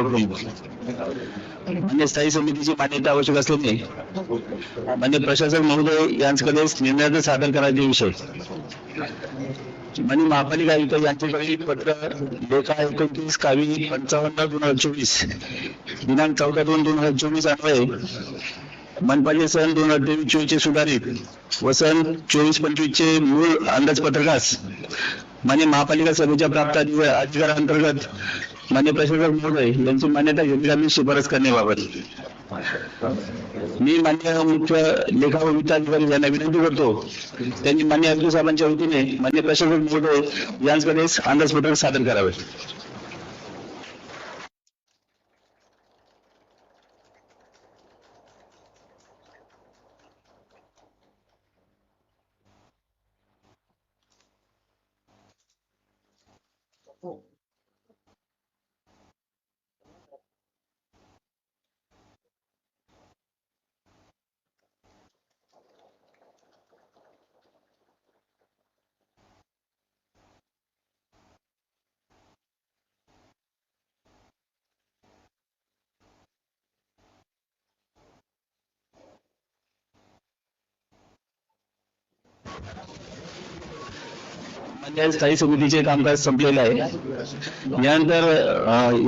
उपप्रमुख मान्य स्थायी समितीची मान्यता आवश्यक असल्याने मान्य प्रशासक महोदय यांच्याकडे निर्णयाचं सादर करायचे विषय. म्हणजे महापालिका आयुक्त यांच्याकडे पत्र लेखा एकोणतीस कावी पंचावन्न दोन हजार चोवीस दिनांक चौदा दोन दोन हजार चोवीस अन्वये मनपाचे सन दोन हजार तेवीस चोवीसचे सुधारित व सन चोवीस पंचवीसचे मूळ अंदाजपत्रकास मान्य महापालिका सभेच्या प्राप्त अधिकारांतर्गत मान्य प्रशासक महोदय यांची मान्यता घेतली शिफारस करण्याबाबत. मी मान्य मुख्य लेखा व वित्त अधिकारी यांना विनंती करतो. त्यांनी मान्य अब्दुल साहेबांच्या वतीने मान्य प्रशासक महोदय यांच्याकडे अंदाजपत्रक सादर करावे. स्थायी समितीचे कामकाज संपलेलं आहे. यानंतर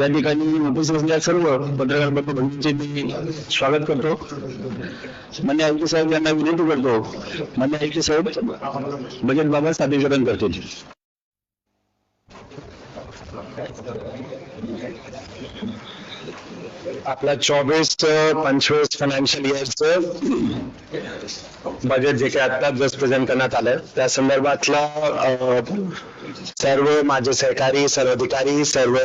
या ठिकाणी उपस्थित असलेल्या सर्व पत्रकार बंधूंचे मी स्वागत करतो. मान्य आयुक्त साहेब यांना विनंती करतो. मान्य आयुक्त साहेब बजेट बाबत सादरीकरण करतील. आपला चोवीस पंचवीस फायनान्शियल इयरचं बजेट जे काही आता जस्ट प्रेझेंट करण्यात आलंय त्या संदर्भातला अं, सर्व माझे सहकारी सर्व अधिकारी सर्व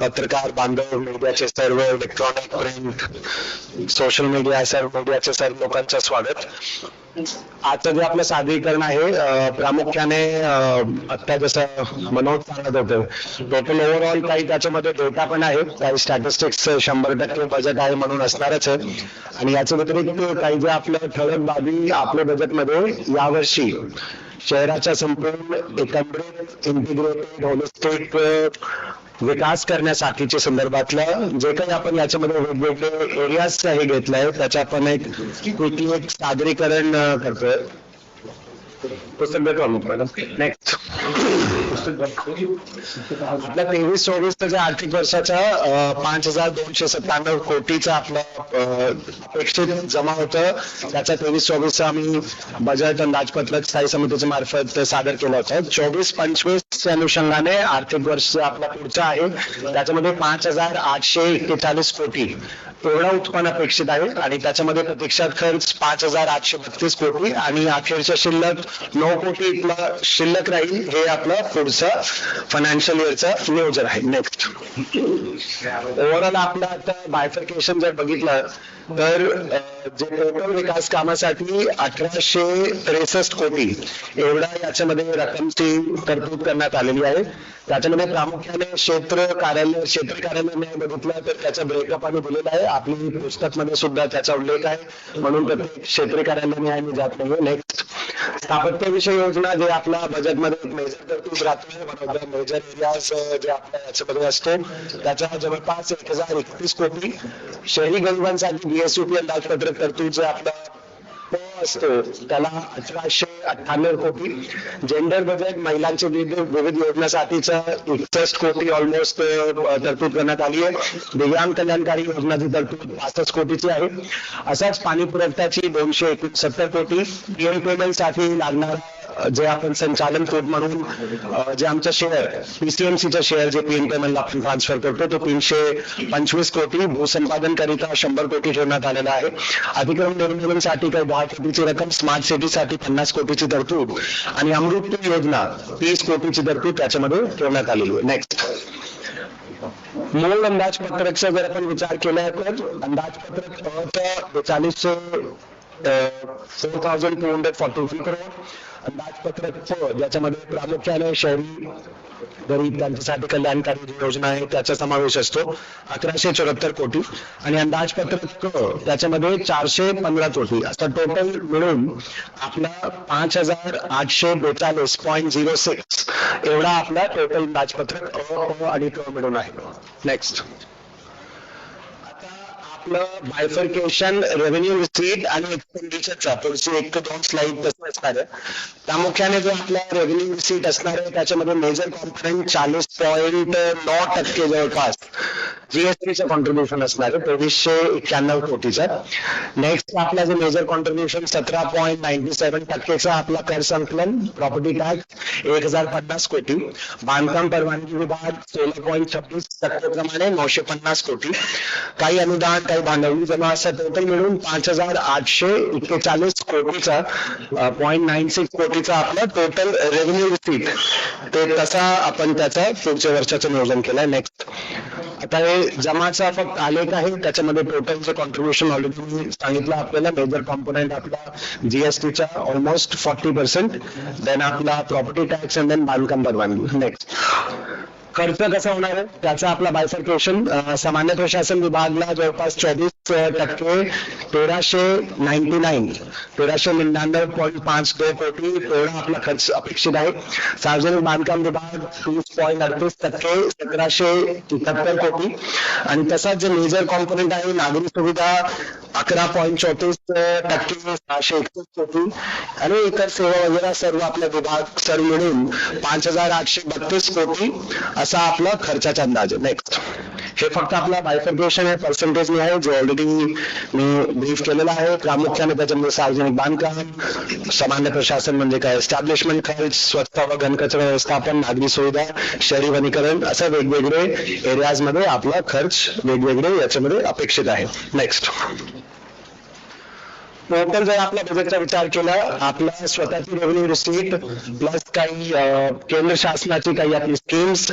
पत्रकार बांधव मीडियाचे सर्व इलेक्ट्रॉनिक प्रिंट सोशल मीडिया सर्व मीडियाचे सर्व लोकांचं स्वागत. आजचं जे आपलं सादरीकरण आहे प्रामुख्याने आता जसं मनोज सांगत होते टोटल ओव्हरऑल काही त्याच्यामध्ये डेटा पण आहे काही स्टॅटिस्टिक्स शंभर टक्के बजेट आहे म्हणून असणारच आहे. आणि याच्या व्यतिरिक्त काही जे आपलं ठळक बाबी आपल्या बजेटमध्ये यावर्षी शहराच्या संपूर्ण एकंदरीत इंटिग्रेटेड होलिस्टिक विकास करण्यासाठीच्या संदर्भातलं जे काही आपण याच्यामध्ये वेगवेगळे एरियाज हे आहेत त्याचं आपण एक क्विकली एक सादरीकरण करतोय. पुस्तक देतो नेक्स्ट आपल्या तेवीस चोवीस जे आर्थिक वर्षाच्या पाच हजार दोनशे सत्त्याण्णव कोटीचा आपला अपेक्षित जमा होतं. त्याचा तेवीस चोवीस आम्ही बजेट अंदाजपत्रक स्थायी समितीच्या मार्फत सादर केलं होतं. चोवीस पंचवीस अनुषंगाने आर्थिक वर्ष आपला पुढचा आहे. त्याच्यामध्ये पाच हजार आठशे एक्केचाळीस कोटी एवढा उत्पन्न अपेक्षित आहे आणि त्याच्यामध्ये प्रतीक्षात खर्च पाच हजार आठशे बत्तीस कोटी आणि अखेरच्या शिल्लक नऊ कोटी इथला शिल्लक राहील हे आपलं पुढचं फायनान्शियल इयरचं नियोजन आहे. नेक्स्ट ओव्हरऑल आपलं आता बायफर्केशन जर बघितलं तर जे टोटल विकास कामासाठी अठराशे त्रेसष्ट कोटी एवढा याच्यामध्ये रकमची तरतूद करण्यात आलेली आहे. त्याच्यामध्ये प्रामुख्याने क्षेत्र कार्यालय क्षेत्र कार्यालय बघितलं तर त्याचा ब्रेकअप आम्ही दिलेला आहे. आपली पुस्तकमध्ये सुद्धा त्याचा उल्लेख आहे. म्हणून प्रत्येक क्षेत्र कार्यालय आहे मी जात नाही नेक्स्ट स्थापत्यविषयी योजना जे आपल्या बजेटमध्ये मध्ये मेजर तरतूद राहतोय मेजर एरियाज जे आपल्या याच्यामध्ये असतो त्याच्या जवळपास एक हजार एकतीस कोटी शहरी गरिबांसाठी बीएसयूपी अंदाजपत्रक तरतूद जे आपलं प असतो त्याला अठराशे अठ्ठ्याण्णव कोटी जेंडर बजेट महिलांचे विविध विविध योजनासाठीचं एकसष्ट कोटी ऑलमोस्ट तरतूद करण्यात आली आहे. दिव्यांग कल्याणकारी योजनाची तरतूद पासष्ट कोटीची आहे. असाच पाणी पुरवठ्याची दोनशे एकोणसत्तर कोटी पीएम पेमेंटसाठी लागणार जे आपण संचालन कोड म्हणून जे आमचा शेअर पीसीएमसीचा शेअर जे पीएम पेमेंट आपण ट्रान्सफर करतो तो तीनशे पंचवीस कोटी भूसंपादन करिता शंभर कोटी ठेवण्यात आलेला आहे. अतिक्रम निर्मूलनसाठी काही दहा कोटीची रक्कम स्मार्ट सिटीसाठी पन्नास कोटीची तरतूद आणि अमृत योजना तीस कोटीची तरतूद त्याच्यामध्ये ठेवण्यात आलेली आहे. नेक्स्ट मूळ अंदाजपत्रकचा जर आपण विचार केला तर अंदाजपत्रक चालीस बेचाळीसशे four thousand two hundred forty three crore अंदाजपत्रक ज्याच्यामध्ये प्रामुख्याने शहरी गरीब त्यांच्यासाठी कल्याणकारी जी योजना आहे त्याचा समावेश असतो. अकराशे चौऱ्याहत्तर कोटी. आणि अंदाजपत्रक त्याच्यामध्ये चारशे पंधरा कोटी. असं टोटल मिळून आपला पाच हजार आठशे बेचाळीस पॉईंट झिरो सिक्स एवढा आपला टोटल अंदाजपत्रक अ अ आणि क मिळून आहे. नेक्स्ट आपलं बायफर्केशन रेव्हेन्यू रिसीट आणि एक्सपेंडिचरचा पुढची एक ते दोन स्लाइड तसं असणार आहे. प्रामुख्याने जो आपला रेव्हेन्यू रिसीट असणार आहे त्याच्यामध्ये मेजर कॉम्पोनंट चाळीस पॉईंट नऊ टक्के जवळपास जीएसटीचं कॉन्ट्रीब्युशन असणार आहे तेवीसशे एक्क्याण्णव कोटीचं. नेक्स्ट आपला जो मेजर कॉन्ट्रीब्युशन सतरा पॉईंट नाईन्टी सेव्हन टक्केचा आपला कर संकलन प्रॉपर्टी टॅक्स एक हजार पन्नास कोटी. बांधकाम परवानगी विभाग सोळा पॉईंट छब्बीस टक्केप्रमाणे नऊशे पन्नास कोटी. काही अनुदान काही भांडवली जमा असा टोटल मिळून पाच हजार आठशे एक्केचाळीस कोटीचा पॉईंट नाईन सिक्स कोटीचा आपला टोटल रेव्हेन्यू रिसीट ते तसा आपण त्याचा पुढच्या वर्षाचं नियोजन केलंय. नेक्स्ट आता हे जमाचा फक्त आलेख आहे. त्याच्यामध्ये टोटल जे कॉन्ट्रीब्युशन ऑलरेडी मी सांगितलं आपल्याला मेजर कॉम्पोनंट आपला जीएसटीचा ऑलमोस्ट फॉर्टी पर्सेंट देन आपला प्रॉपर्टी टॅक्स अँड देन बांधकाम परवानगी नेक्स्ट खर्च कसा होणार आहे? त्याचा आपला बायफर्केशन सामान्य प्रशासन विभागला जवळपास चोवीस टक्के तेराशे नाईन्टी नाईन तेराशे निन्याण्णव पॉईंट पाच दोन कोटी एवढा आपला खर्च अपेक्षित आहे. सार्वजनिक बांधकाम विभाग तीस पॉईंट अडतीस टक्के सतराशे एकाहत्तर कोटी. आणि तसाच जे मेजर कॉम्पोनंट आहे नागरी सुविधा अकरा पॉईंट चौतीस टक्के सहाशे एकतीस कोटी. आणि इतर सेवा वगैरे सर्व आपल्या विभाग सर्व मिळून पाच हजार आठशे बत्तीस कोटी असा आपला खर्चाचा अंदाज आहे. नेक्स्ट हे फक्त आपला बायफर्केशन आहे पर्सेंटेज आहे, जे ऑलरेडी मी ब्रीफ केलेला आहे. प्रामुख्याने त्याच्यामध्ये सार्वजनिक बांधकाम, सामान्य प्रशासन म्हणजे काय? एस्टॅब्लिशमेंट खर्च, स्वच्छता व घनकचरा व्यवस्थापन, नागरी सुविधा, शहरी वनीकरण, असं वेगवेगळे एरियाज़ मध्ये आपला खर्च वेगवेगळे याच्यामध्ये अपेक्षित आहे. नेक्स्ट टोटल जर आपल्या बजेटचा विचार केला आपला स्वतःची रेव्हेन्यू रिसीट प्लस काही केंद्र शासनाची काही आपली स्कीम्स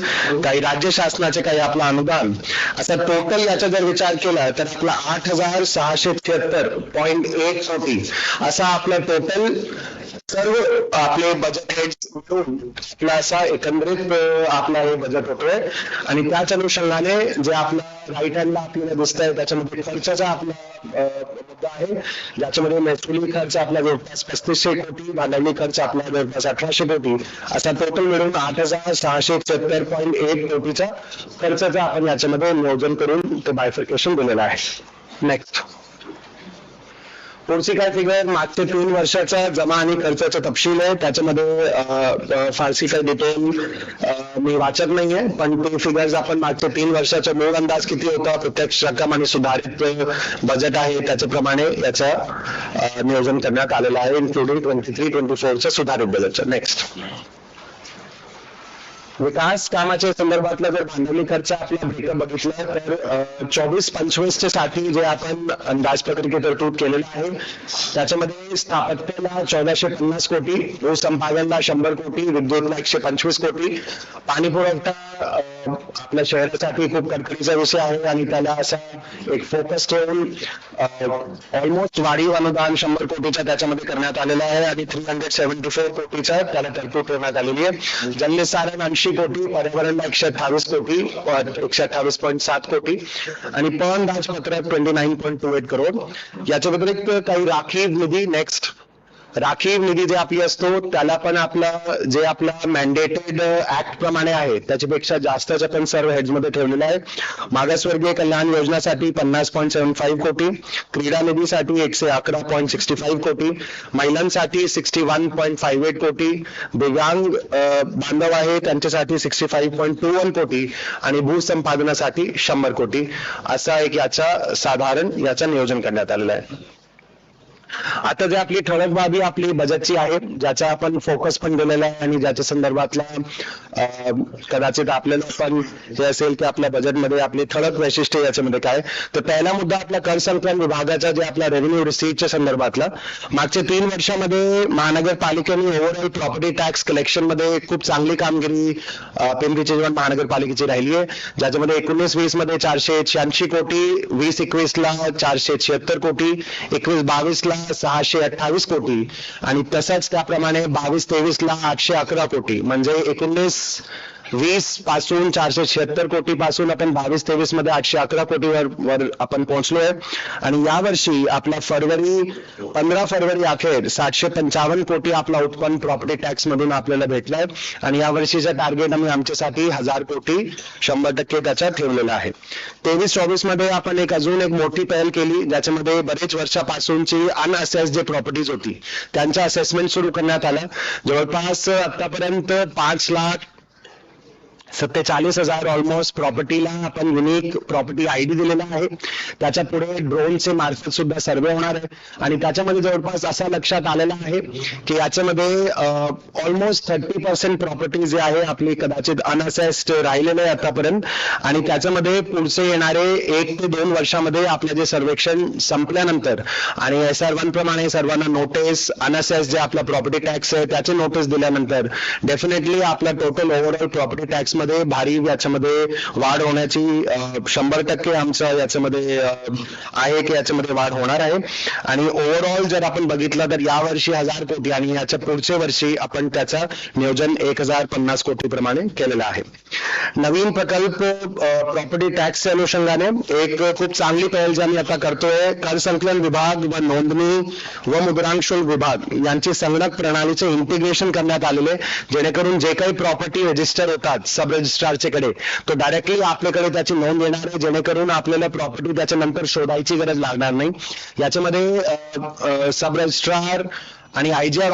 काही राज्य शासनाचे काही आपलं अनुदान असा टोटल याचा जर विचार केला तर आपला आठ हजार सहाशे त्र्याहत्तर पॉईंट एक कोटी असा आपला टोटल सर्व आपले बजेट हेड्स मिळून आपला असा एकंदरीत आपला हे बजेट होतोय. आणि त्याच अनुषंगाने जे आपलं राईट हँडला आपल्याला दिसतंय त्याच्यामध्ये खर्चाचा आपला मुद्दा आहे. ज्याच्यामध्ये महसुली खर्च आपला जवळपास पस्तीसशे कोटी भांडवली खर्च आपला जवळपास अठराशे कोटी. असा टोटल मिळून आठ हजार सहाशे सत्तर पॉईंट एक कोटीचा खर्चाचा आपण याच्यामध्ये नियोजन करून ते बायफिकेशन दिलेलं आहे. नेक्स्ट पुढची काय फिगर मागच्या तीन वर्षाचा जमा आणि खर्चाचा तपशील आहे. त्याच्यामध्ये अं, फारशी काही डिटेल मी वाचत नाहीये. पण ते फिगर्स आपण मागच्या तीन वर्षाचा मूळ अंदाज किती होता प्रत्यक्ष रक्कम आणि सुधारित बजेट आहे त्याच्याप्रमाणे याचं नियोजन करण्यात आलेलं आहे इन्क्लुडिंग ट्वेंटी थ्री ट्वेंटी फोरचं सुधारित बजेटचं नेक्स्ट विकास कामाच्या संदर्भातला जर भांडवली खर्च आपला ब्रेकअप बघितला तर चोवीस पंचवीसच्या साठी जे आपण अंदाजपत्रकी तरतूद केलेलं आहे त्याच्यामध्ये स्थापत्याला चौदाशे पन्नास कोटी भूसंपादनला शंभर कोटी विद्युतला एकशे पंचवीस कोटी. पाणी पुरवठा आपल्या शहरासाठी खूप कडकडीचा विषय आहे आणि त्याला असा एक फोकस ठेवून ऑलमोस्ट वाढीव अनुदान शंभर कोटीचा त्याच्यामध्ये करण्यात आलेला आहे आणि थ्री हंड्रेड सेव्हन्टी फोर कोटीचा त्याला तरतूद करण्यात आलेली आहे. जलनिसारण ऐंशी कोटी पर्यावरणला एकशे अठ्ठावीस कोटी एकशे अठ्ठावीस पॉईंट सात कोटी. आणि पण मात्र twenty nine point two eight crore याच्या व्यतिरिक्त काही राखीव निधी नेक्स्ट राखीव निधी जे आपली असतो त्याला पण आपला जे आपला मॅन्डेटेड ऍक्ट प्रमाणे आहे त्याच्यापेक्षा जास्तच आपण सर्व हेड्समध्ये ठेवलेलं आहे. मागासवर्गीय कल्याण योजनासाठी पन्नास पॉईंट सेव्हन फाईव्ह कोटी क्रीडा निधीसाठी एकशे अकरा पॉईंट सिक्स्टी फाईव्ह कोटी महिलांसाठी sixty one point five eight कोटी दिव्यांग बांधव आहे त्यांच्यासाठी sixty five point two one कोटी आणि भूसंपादनासाठी शंभर कोटी. असा एक याचा साधारण याचं नियोजन करण्यात आलेलं आहे. आता जे आपली ठळक बाबी आपली बजेटची आहे ज्याचा आपण फोकस पण दिलेला आहे आणि ज्याच्या संदर्भातला कदाचित आपल्याला पण हे असेल की आपल्या बजेटमध्ये आपली ठळक वैशिष्ट्य याच्यामध्ये काय. तर पहिला मुद्दा आपला कर संकलन विभागाचा जे आपला रेव्हेन्यू रिसीटच्या संदर्भातला. मागच्या तीन वर्षामध्ये महानगरपालिकेने ओव्हरऑल प्रॉपर्टी टॅक्स कलेक्शनमध्ये खूप चांगली कामगिरी पिंपरी चिंचवड महानगरपालिकेची राहिली आहे. ज्याच्यामध्ये एकोणीस वीसमध्ये चारशे शहाऐंशी कोटी वीस एकवीस ला चारशे छिहत्तर कोटी एकवीस बावीस ला सहाशे अठ्ठावीस कोटी आणि तसंच त्याप्रमाणे बावीस तेवीस ला आठशे अकरा कोटी. म्हणजे एकोणीस वीसपासून चारशे शहात्तर कोटी पासून आपण बावीस तेवीसमध्ये आठशे अकरा कोटीवर वर आपण पोहोचलोय. आणि यावर्षी आपला फरवरी पंधरा फरवरी अखेर सातशे पंचावन्न कोटी आपला उत्पन्न प्रॉपर्टी टॅक्स मधून आपल्याला भेटलाय. आणि या वर्षीचं टार्गेट आम्ही आमच्यासाठी हजार कोटी शंभर टक्के त्याचा ठेवलेला आहे. तेवीस चोवीसमध्ये आपण एक अजून एक मोठी पहल केली ज्याच्यामध्ये बरेच वर्षापासूनची अनअसेस जे प्रॉपर्टीज होती त्यांचा असेसमेंट सुरू करण्यात आला. जवळपास आतापर्यंत पाच लाख सत्तेचाळीस हजार ऑलमोस्ट प्रॉपर्टीला आपण युनिक प्रॉपर्टी आयडी दिलेला आहे. त्याच्या पुढे ड्रोनचे मार्फत सुद्धा सर्वे होणार आहे. आणि त्याच्यामध्ये जवळपास असा लक्षात आलेलं आहे की याच्यामध्ये ऑलमोस्ट थर्टी पर्सेंट प्रॉपर्टी जे आहे आपली कदाचित अनअसेस्ड राहिलेले आहे आतापर्यंत. आणि त्याच्यामध्ये पुढचे येणारे एक ते दोन वर्षामध्ये आपलं जे सर्वेक्षण संपल्यानंतर आणि एस आर वन प्रमाणे सर्वांना नोटीस अनअसेस जे आपला प्रॉपर्टी टॅक्स आहे त्याचे नोटीस दिल्यानंतर डेफिनेटली आपला टोटल ओव्हरऑल प्रॉपर्टी टॅक्स याच्यामध्ये भारी याच्यामध्ये वाढ होण्याची शंभर टक्के आमचं याच्यामध्ये आहे की याच्यामध्ये वाढ होणार आहे. आणि ओव्हरऑल जर आपण बघितलं तर यावर्षी हजार कोटी आणि याच्या पुढच्या वर्षी आपण त्याचं नियोजन एक हजार पन्नास कोटी प्रमाणे केलेलं आहे. नवीन प्रकल्प प्रॉपर्टी टॅक्सच्या अनुषंगाने एक खूप चांगली पहल जी आम्ही आता करतोय कर संकलन विभाग व नोंदणी व मुद्रांक शुल्क विभाग यांची संगणक प्रणालीचे इंटिग्रेशन करण्यात आलेले जेणेकरून जे काही प्रॉपर्टी रजिस्टर होतात सब रजिस्ट्रारचे कडे तो डायरेक्टली आपल्याकडे त्याची नोंद येणार आहे. जेणेकरून आपल्याला प्रॉपर्टी त्याच्यानंतर शोधायची गरज लागणार नाही. याच्यामध्ये सब रजिस्ट्रार आणि आयजीआर